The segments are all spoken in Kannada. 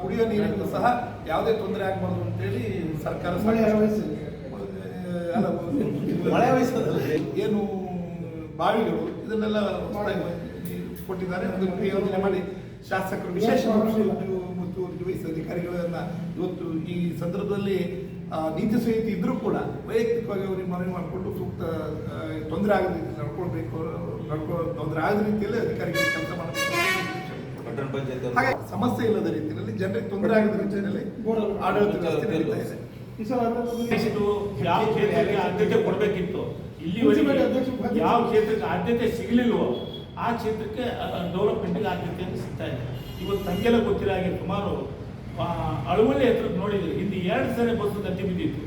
ಕುಡಿಯೋ ನೀರಿಗೂ ಸಹ ಯಾವುದೇ ತೊಂದರೆ ಆಗಬಾರ್ದು ಅಂತೇಳಿ ಸರ್ಕಾರ ಮಳೆ. ಏನು ಬಾವಿಗಳು ಇದನ್ನೆಲ್ಲ ಕೊಟ್ಟಿದ್ದಾರೆ. ಅದನ್ನು ಯೋಜನೆ ಮಾಡಿ ಶಾಸಕರು ವಿಶೇಷ ಮತ್ತು ಡಿವೈಸ್ ಅಧಿಕಾರಿಗಳನ್ನ ಇವತ್ತು ಈ ಸಂದರ್ಭದಲ್ಲಿ ನೀತಿ ಸಂಹಿತೆ ಇದ್ರೂ ಕೂಡ ವೈಯಕ್ತಿಕವಾಗಿ ಅವರಿಗೆ ಮನವಿ ಮಾಡಿಕೊಂಡು ಸೂಕ್ತ ತೊಂದರೆ ಆಗದ ರೀತಿ ನಡ್ಕೊಳ್ಬೇಕು ನಡ್ಕೊ ತೊಂದರೆ ಆಗದ ರೀತಿಯಲ್ಲಿ ಅಧಿಕಾರಿಗಳು ಕೆಲಸ ಮಾಡಬೇಕು. ಪಟ್ಟಣ ಪಂಚಾಯತ್ ಸಮಸ್ಯೆ ಇಲ್ಲದ ರೀತಿಯಲ್ಲಿ ಜನರಿಗೆ ತೊಂದರೆ ಆಗದ ರೀತಿಯಲ್ಲಿ ಆಡಳಿತ ಯಾವ ಕ್ಷೇತ್ರಕ್ಕೆ ಆದ್ಯತೆ ಕೊಡಬೇಕಿತ್ತು? ಇಲ್ಲಿವರೆಗೆ ಯಾವ ಕ್ಷೇತ್ರಕ್ಕೆ ಆದ್ಯತೆ ಸಿಗಲಿಲ್ವೋ ಆ ಕ್ಷೇತ್ರಕ್ಕೆ ಡೆವಲಪ್ಮೆಂಟ್ಗೆ ಆದ್ಯತೆಯನ್ನು ಸಿಗ್ತಾ ಇದೆ. ಇವತ್ತು ತಂಗೆಲ್ಲ ಗೊತ್ತಿಲ್ಲ ಹಾಗೆ ಸುಮಾರು ಆ, ಅಳವಳ್ಳಿ ಹತ್ರ ನೋಡಿದ್ರು. ಹಿಂದೆ ಎರಡು ಸರಿ ಬಸ್ ಗತಿ ಬಿದ್ದಿತ್ತು.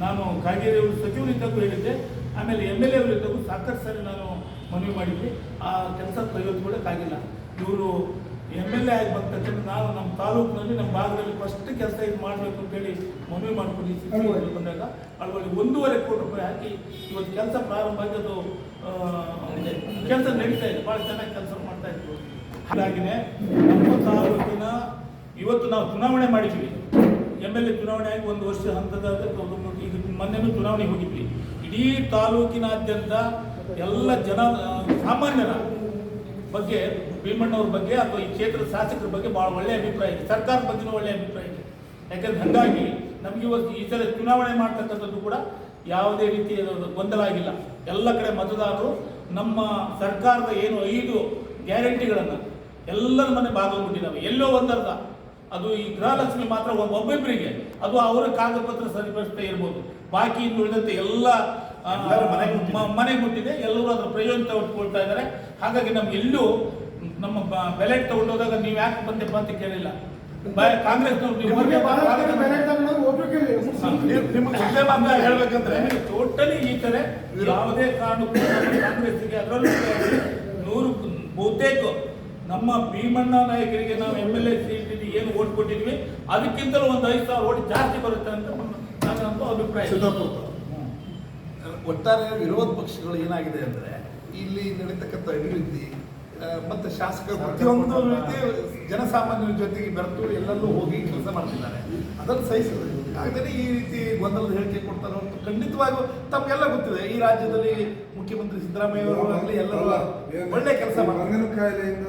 ನಾನು ಕಾಗೇರಿ ಅವರು ಸಚಿವರಿದ್ದಾಗೂ ಹೇಳಿದ್ದೆ. ಆಮೇಲೆ ಎಂ ಎಲ್ ಎ ಅವರಿದ್ದಾಗೂ ಸಾಕಷ್ಟು ಸರಿ ನಾನು ಮನವಿ ಮಾಡಿದ್ವಿ ಆ ಕೆಲಸ ಕೈಗೆತ್ತಿಕೊಳ್ಳೋಕ್ಕಾಗಿಲ್ಲ ಇವರು ಎಂ ಎಲ್ ಎ ಆಗಿ ಬಂದ ತಕ್ಷಣ ನಾವು ನಮ್ಮ ತಾಲೂಕಿನಲ್ಲಿ ನಮ್ಮ ಭಾಗದಲ್ಲಿ ಫಸ್ಟ್ ಕೆಲಸ ಇದು ಮಾಡಬೇಕು ಅಂತೇಳಿ ಮನವಿ ಮಾಡ್ಕೊಂಡು ಈ ಸಿಟಿ ಬಂದಾಗ ಅಲ್ಲಿ ಒಂದೂವರೆ ಕೋಟಿ ರೂಪಾಯಿ ಹಾಕಿ ಇವತ್ತು ಕೆಲಸ ಪ್ರಾರಂಭ ಆಗಿ ಅದು ಕೆಲಸ ನಡೀತಾ ಇದೆ. ಭಾಳ ಚೆನ್ನಾಗಿ ಕೆಲಸ ಮಾಡ್ತಾ ಇದ್ರು ಹಾಗಾಗಿನೇ ನಮ್ಮ ತಾಲೂಕಿನ ಇವತ್ತು ನಾವು ಚುನಾವಣೆ ಮಾಡಿದ್ವಿ. ಎಂ ಎಲ್ ಎ ಚುನಾವಣೆ ಆಗಿ ಒಂದು ವರ್ಷ ಹಂತದ ಈಗ ಮೊನ್ನೆನೂ ಚುನಾವಣೆಗೆ ಹೋಗಿದ್ವಿ. ಇಡೀ ತಾಲೂಕಿನಾದ್ಯಂತ ಎಲ್ಲ ಜನ ಸಾಮಾನ್ಯರ ಬಗ್ಗೆ, ಭೀಮಣ್ಣವ್ರ ಬಗ್ಗೆ ಅಥವಾ ಈ ಕ್ಷೇತ್ರದ ಶಾಸಕರ ಬಗ್ಗೆ ಬಹಳ ಒಳ್ಳೆಯ ಅಭಿಪ್ರಾಯ ಇದೆ. ಸರ್ಕಾರದ ಬಗ್ಗೆ ಒಳ್ಳೆಯ ಅಭಿಪ್ರಾಯ ಇದೆ. ಯಾಕಂದ್ರೆ ಹಾಗಾಗಿ ನಮಗೆ ಇವತ್ತು ಈ ಸಲ ಚುನಾವಣೆ ಮಾಡ್ತಕ್ಕಂಥದ್ದು ಕೂಡ ಯಾವುದೇ ರೀತಿಯ ಗೊಂದಲ ಆಗಿಲ್ಲ. ಎಲ್ಲ ಕಡೆ ಮತದಾರರು ನಮ್ಮ ಸರ್ಕಾರದ ಏನು ಐದು ಗ್ಯಾರಂಟಿಗಳನ್ನು ಎಲ್ಲರ ಮನೆ ಭಾಗವಹಿಸಿದ್ದಾವೆ ಎಲ್ಲೋ ಒಂದರ್ಧ. ಅದು ಈ ಗೃಹಲಕ್ಷ್ಮಿ ಮಾತ್ರ ಒಬ್ಬ- ಒಬ್ಬೊಬ್ಬರಿಗೆ ಅದು ಅವರ ಕಾಗದ ಪತ್ರ ಸರಿಪಡಿಸ್ತಾ ಇರ್ಬೋದು. ಬಾಕಿ ಉಳಿದಂತೆ ಎಲ್ಲ ಮನೆಗೆ ಮುಟ್ಟಿದೆ. ಎಲ್ಲರೂ ಅದರ ಪ್ರಯೋಜನ ತೆಗೆದುಕೊಳ್ತಾ ಇದ್ದಾರೆ. ಹಾಗಾಗಿ ನಮ್ಗೆ ಎಲ್ಲೂ ನಮ್ಮ ಬೆಲೆ ತಗೊಂಡೋದಾಗ ನೀವು ಯಾಕೆ ಬಂದೆ ಅಂತ ಕೇಳಿಲ್ಲ. ಕಾಂಗ್ರೆಸ್- ಹೇಳ್ಬೇಕಂದ್ರೆ ಟೋಟಲಿ ಈ ತರ ಯಾವುದೇ ಕಾರಣಕ್ಕೂ ಕಾಂಗ್ರೆಸ್ ಅದರಲ್ಲೂ ನೂರು ಬಹುತೇಕ ನಮ್ಮ ಭೀಮಣ್ಣ ನಾಯಕರಿಗೆ ನಾವು ಎಂ ಎಲ್ ಎ ಸೀಟ್ ಏನು ಓಟ್ ಕೊಟ್ಟಿದ್ವಿ ಅದಕ್ಕಿಂತಲೂ ಒಂದು ಐದು ಸಾವಿರ ಓಟ್ ಜಾಸ್ತಿ ಬರುತ್ತೆ ಅಂತ ನನ್ನೊಂದು ಅಭಿಪ್ರಾಯ. ಒಟ್ಟಾರೆ ವಿರೋಧ ಪಕ್ಷಗಳು ಏನಾಗಿದೆ ಅಂದರೆ ಇಲ್ಲಿ ನಡೀತಕ್ಕಂಥ ಅಭಿವೃದ್ಧಿ ಮತ್ತು ಶಾಸಕರು ಪ್ರತಿಯೊಂದು ರೀತಿ ಜನಸಾಮಾನ್ಯರ ಜೊತೆಗೆ ಬೆರೆತು ಎಲ್ಲರೂ ಹೋಗಿ ಕೆಲಸ ಮಾಡ್ತಿದ್ದಾರೆ. ಅದನ್ನು ಸಹಿಸಿದ್ರು ಹಾಗಾದರೆ ಈ ರೀತಿ ಗೊಂದಲದ ಹೇಳಿಕೆ ಕೊಡ್ತಾರೆ ಅಂತ ಖಂಡಿತವಾಗೂ ತಮಗೆಲ್ಲ ಗೊತ್ತಿದೆ. ಈ ರಾಜ್ಯದಲ್ಲಿ ಮುಖ್ಯಮಂತ್ರಿ ಸಿದ್ದರಾಮಯ್ಯ ಅವರು ಆಗಲಿ ಎಲ್ಲರೂ ಒಳ್ಳೆ ಕೆಲಸ ಕಾಯಿಲೆಯಿಂದ